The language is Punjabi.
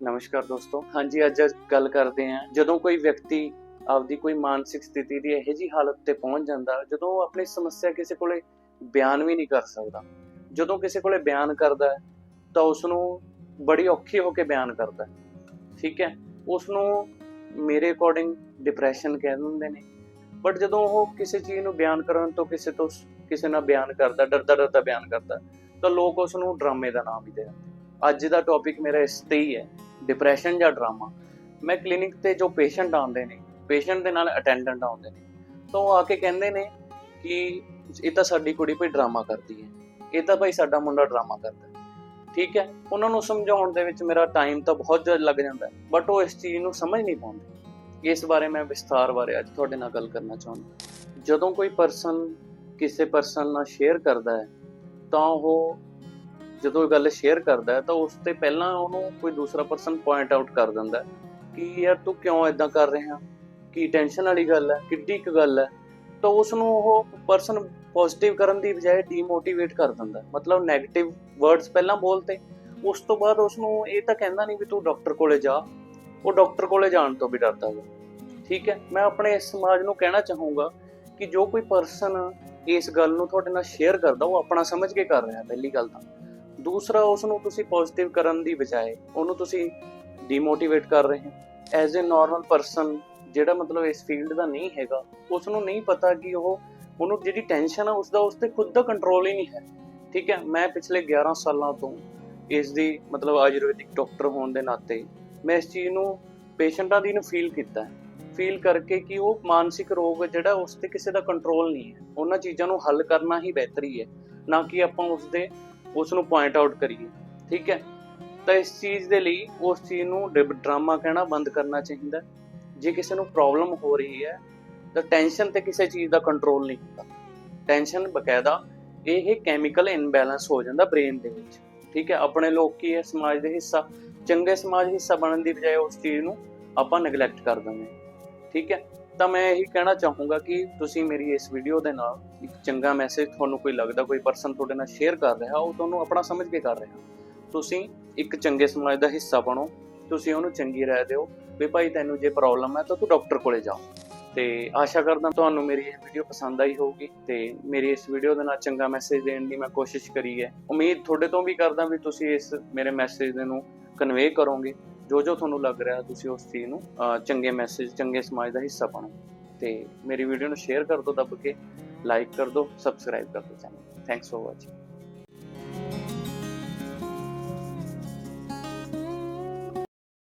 ਨਮਸਕਾਰ ਦੋਸਤੋ। ਹਾਂਜੀ, ਅੱਜ ਗੱਲ ਕਰਦੇ ਹਾਂ, ਜਦੋਂ ਕੋਈ ਵਿਅਕਤੀ ਆਪਦੀ ਕੋਈ ਮਾਨਸਿਕ ਸਥਿਤੀ ਦੀ ਇਹੋ ਜੀ ਹਾਲਤ ਤੇ ਪਹੁੰਚ ਜਾਂਦਾ, ਜਦੋਂ ਉਹ ਆਪਣੀ ਸਮੱਸਿਆ ਕਿਸੇ ਕੋਲੇ ਬਿਆਨ ਵੀ ਨਹੀਂ ਕਰ ਸਕਦਾ। ਜਦੋਂ ਕਿਸੇ ਕੋਲੇ ਬਿਆਨ ਕਰਦਾ ਤਾਂ ਉਸ ਨੂੰ ਬੜੀ ਔਖੀ ਹੋ ਕੇ ਬਿਆਨ ਕਰਦਾ ਠੀਕ ਹੈ? ਉਸ ਨੂੰ ਮੇਰੇ ਅਕੋਰਡਿੰਗ ਡਿਪਰੈਸ਼ਨ ਕਹਿ ਦਿੰਦੇ ਨੇ। ਬਟ ਜਦੋਂ ਉਹ ਕਿਸੇ ਚੀਜ਼ ਨੂੰ ਬਿਆਨ ਕਰਨ ਤੋਂ ਕਿਸੇ ਤੋਂ ਕਿਸੇ ਨਾਲ ਬਿਆਨ ਕਰਦਾ, ਡਰਦਾ ਡਰਦਾ ਬਿਆਨ ਕਰਦਾ, ਤਾਂ ਲੋਕ ਉਸ ਨੂੰ ਡਰਾਮੇ ਦਾ ਨਾਮ ਵੀ ਦੇ ਦਿੰਦੇ ਅੱਜ ਦਾ ਟੌਪਿਕ ਮੇਰਾ ਇਸ ਤੇ ਹੀ ਹੈ। ਡਿਪਰੈਸ਼ਨ ਜਾਂ ਡਰਾਮਾ ਮੈਂ ਕਲੀਨਿਕ ਤੇ ਜੋ ਪੇਸ਼ੈਂਟ ਆਉਂਦੇ ਨੇ ਪੇਸ਼ੈਂਟ ਦੇ ਨਾਲ ਅਟੈਂਡੈਂਟ ਆਉਂਦੇ ਨੇ, ਤਾਂ ਉਹ ਆ ਕੇ ਕਹਿੰਦੇ ਨੇ ਕਿ ਇਹ ਤਾਂ ਸਾਡੀ ਕੁੜੀ ਕੋਈ ਡਰਾਮਾ ਕਰਦੀ ਹੈ, ਇਹ ਤਾਂ ਭਾਈ ਸਾਡਾ ਮੁੰਡਾ ਡਰਾਮਾ ਕਰਦਾ ਠੀਕ ਹੈ, ਉਹਨਾਂ ਨੂੰ ਸਮਝਾਉਣ ਦੇ ਵਿੱਚ ਮੇਰਾ ਟਾਈਮ ਤਾਂ ਬਹੁਤ ਜ਼ਿਆਦਾ ਲੱਗ ਜਾਂਦਾ ਬਟ ਉਹ ਇਸ ਚੀਜ਼ ਨੂੰ ਸਮਝ ਨਹੀਂ ਪਾਉਂਦੇ। ਇਸ ਬਾਰੇ ਮੈਂ ਵਿਸਥਾਰ ਬਾਰੇ ਅੱਜ ਤੁਹਾਡੇ ਨਾਲ ਗੱਲ ਕਰਨਾ ਚਾਹੁੰਦਾ ਜਦੋਂ ਕੋਈ ਪਰਸਨ ਕਿਸੇ ਪਰਸਨ ਨਾਲ ਸ਼ੇਅਰ ਕਰਦਾ ਹੈ, ਤਾਂ ਉਹ ਜਦੋਂ ਇਹ ਗੱਲ ਸ਼ੇਅਰ ਕਰਦਾ ਤਾਂ ਉਸ ਤੇ ਪਹਿਲਾਂ ਉਹਨੂੰ ਕੋਈ ਦੂਸਰਾ ਪਰਸਨ ਪੁਆਇੰਟ ਆਊਟ ਕਰ ਦਿੰਦਾ ਕਿ ਯਾਰ ਤੂੰ ਕਿਉਂ ਇਦਾਂ ਕਰ ਰਿਹਾ? ਕੀ ਟੈਨਸ਼ਨ ਵਾਲੀ ਗੱਲ ਹੈ? ਕਿੱਡੀ ਕੁ ਗੱਲ ਹੈ? ਤਾਂ ਉਸ ਨੂੰ ਉਹ ਪਰਸਨ ਪੋਜ਼ਿਟਿਵ ਕਰਨ ਦੀ ਬਜਾਏ ਡੀਮੋਟੀਵੇਟ ਕਰ ਦਿੰਦਾ ਮਤਲਬ 네ਗੇਟਿਵ ਵਰਡਸ ਪਹਿਲਾਂ ਬੋਲਤੇ ਉਸ ਤੋਂ ਬਾਅਦ ਉਸ ਨੂੰ ਇਹ ਤਾਂ ਕਹਿੰਦਾ ਨਹੀਂ ਵੀ ਤੂੰ ਡਾਕਟਰ ਕੋਲੇ ਜਾ, ਉਹ ਡਾਕਟਰ ਕੋਲੇ ਜਾਣ ਤੋਂ ਵੀ ਡਰਦਾ ਹੈ ਠੀਕ ਹੈ? ਮੈਂ ਆਪਣੇ ਇਸ ਸਮਾਜ ਨੂੰ ਕਹਿਣਾ ਚਾਹੂੰਗਾ ਕਿ ਜੋ ਕੋਈ ਪਰਸਨ ਇਸ ਗੱਲ ਨੂੰ ਤੁਹਾਡੇ ਨਾਲ ਸ਼ੇਅਰ ਕਰਦਾ, ਉਹ ਆਪਣਾ ਸਮਝ ਕੇ ਕਰ ਰਿਹਾ, ਪਹਿਲੀ ਗੱਲ ਤਾਂ। ਦੂਸਰਾ ਉਸ ਨੂੰ ਤੁਸੀਂ ਪੋਜ਼ਿਟਿਵ ਕਰਨ ਦੀ ਬਜਾਏ ਉਹਨੂੰ ਤੁਸੀਂ ਡੀਮੋਟੀਵੇਟ ਕਰ ਰਹੇ ਹੋ। ਐਜ਼ ਅ ਨਾਰਮਲ ਪਰਸਨ ਜਿਹੜਾ ਮਤਲਬ ਇਸ ਫੀਲਡ ਦਾ ਨਹੀਂ ਹੈਗਾ ਉਸ ਨੂੰ ਨਹੀਂ ਪਤਾ ਕਿ ਉਹ ਉਹਨੂੰ ਜਿਹੜੀ ਟੈਨਸ਼ਨ ਆ ਉਸ ਦਾ ਉਸ ਤੇ ਖੁਦ ਦਾ ਕੰਟਰੋਲ ਹੀ ਨਹੀਂ ਹੈ। ਠੀਕ ਹੈ, ਮੈਂ ਪਿਛਲੇ 11 ਸਾਲਾਂ ਤੋਂ ਇਸ ਦੀ ਮਤਲਬ ਆਯੁਰਵੈਦਿਕ ਡਾਕਟਰ ਹੋਣ ਦੇ ਨਾਤੇ ਮੈਂ ਇਸ ਚੀਜ਼ ਨੂੰ ਪੇਸ਼ੈਂਟਾਂ ਦੀ ਨੂੰ ਫੀਲ ਕੀਤਾ ਹੈ। ਫੀਲ ਕਰਕੇ ਕਿ ਉਹ ਮਾਨਸਿਕ ਰੋਗ ਜਿਹੜਾ ਉਸ ਤੇ ਕਿਸੇ ਦਾ ਕੰਟਰੋਲ ਨਹੀਂ ਹੈ। ਉਹਨਾਂ ਚੀਜ਼ਾਂ ਨੂੰ ਹੱਲ ਕਰਨਾ ਹੀ ਬਿਹਤਰੀ ਹੈ। ਨਾ ਕਿ ਆਪਾਂ ਉਸ ਦੇ ਉਸ ਨੂੰ ਪੁਆਇੰਟ ਆਊਟ ਕਰੀਏ, ਠੀਕ ਹੈ? ਤਾਂ ਇਸ ਚੀਜ਼ ਦੇ ਲਈ ਉਸ ਚੀਜ਼ ਨੂੰ ਡਰਾਮਾ ਕਹਿਣਾ ਬੰਦ ਕਰਨਾ ਚਾਹੀਦਾ ਜੇ ਕਿਸੇ ਨੂੰ ਪ੍ਰੋਬਲਮ ਹੋ ਰਹੀ ਹੈ, ਤਾਂ ਟੈਨਸ਼ਨ ਤੇ ਕਿਸੇ ਚੀਜ਼ ਦਾ ਕੰਟਰੋਲ ਨਹੀਂ ਹੁੰਦਾ। ਟੈਨਸ਼ਨ ਬਕਾਇਦਾ ਇਹ ਕੈਮੀਕਲ ਇਨਬੈਲੈਂਸ ਹੋ ਜਾਂਦਾ ਬ੍ਰੇਨ ਦੇ ਵਿੱਚ, ਠੀਕ ਹੈ? ਆਪਣੇ ਲੋਕ ਕੀ ਹੈ? ਸਮਾਜ ਦੇ ਹਿੱਸਾ, ਚੰਗੇ ਸਮਾਜ ਹਿੱਸਾ ਬਣਨ ਦੀ ਬਜਾਏ ਉਸ ਚੀਜ਼ ਨੂੰ ਆਪਾਂ ਨੈਗਲੈਕਟ ਕਰ ਦਿੰਦੇ ਠੀਕ ਹੈ? ਤਾਂ ਮੈਂ ਇਹੀ ਕਹਿਣਾ ਚਾਹੂੰਗਾ ਕਿ ਤੁਸੀਂ ਮੇਰੀ ਇਸ ਵੀਡੀਓ ਦੇ ਨਾਲ ਇੱਕ ਚੰਗਾ ਮੈਸੇਜ ਤੁਹਾਨੂੰ ਕੋਈ ਲੱਗਦਾ, ਕੋਈ ਪਰਸਨ ਤੁਹਾਡੇ ਨਾਲ ਸ਼ੇਅਰ ਕਰ ਰਿਹਾ, ਉਹ ਤੁਹਾਨੂੰ ਆਪਣਾ ਸਮਝ ਕੇ ਕਰ ਰਿਹਾ। ਤੁਸੀਂ ਇੱਕ ਚੰਗੇ ਸਮਾਜ ਦਾ ਹਿੱਸਾ ਬਣੋ, ਤੁਸੀਂ ਉਹਨੂੰ ਚੰਗੀ ਰਾਏ ਦਿਓ ਵੀ ਭਾਈ ਤੈਨੂੰ ਜੇ ਪ੍ਰੋਬਲਮ ਹੈ ਤਾਂ ਤੂੰ ਡਾਕਟਰ ਕੋਲੇ ਜਾ। ਤੇ ਆਸ਼ਾ ਕਰਦਾ ਤੁਹਾਨੂੰ ਮੇਰੀ ਇਹ ਵੀਡੀਓ ਪਸੰਦ ਆਈ ਹੋਊਗੀ ਤੇ ਮੇਰੀ ਇਸ ਵੀਡੀਓ ਦੇ ਨਾਲ ਚੰਗਾ ਮੈਸੇਜ ਦੇਣ ਦੀ ਮੈਂ ਕੋਸ਼ਿਸ਼ ਕਰੀ ਹੈ। ਉਮੀਦ ਤੁਹਾਡੇ ਤੋਂ ਵੀ ਕਰਦਾ ਵੀ ਤੁਸੀਂ ਇਸ ਮੇਰੇ ਮੈਸੇਜ ਨੂੰ ਕਨਵੇ ਕਰੋਗੇ। ਜੋ ਜੋ ਤੁਹਾਨੂੰ ਲੱਗ ਰਿਹਾ ਤੁਸੀਂ ਉਸ ਚੀਜ਼ ਨੂੰ ਚੰਗੇ ਮੈਸੇਜ ਚੰਗੇ ਸਮਾਜ ਦਾ ਹਿੱਸਾ ਬਣੋ। ਤੇ ਮੇਰੀ ਵੀਡੀਓ ਨੂੰ ਸ਼ੇਅਰ ਕਰ ਦਿਓ, ਦੱਬ ਕੇ ਲਾਈਕ ਕਰ ਦਿਓ ਸਬਸਕ੍ਰਾਈਬ ਕਰ ਦਿਓ ਚੈਨਲ ਥੈਂਕਸ ਫॉर ਵਾਚਿੰਗ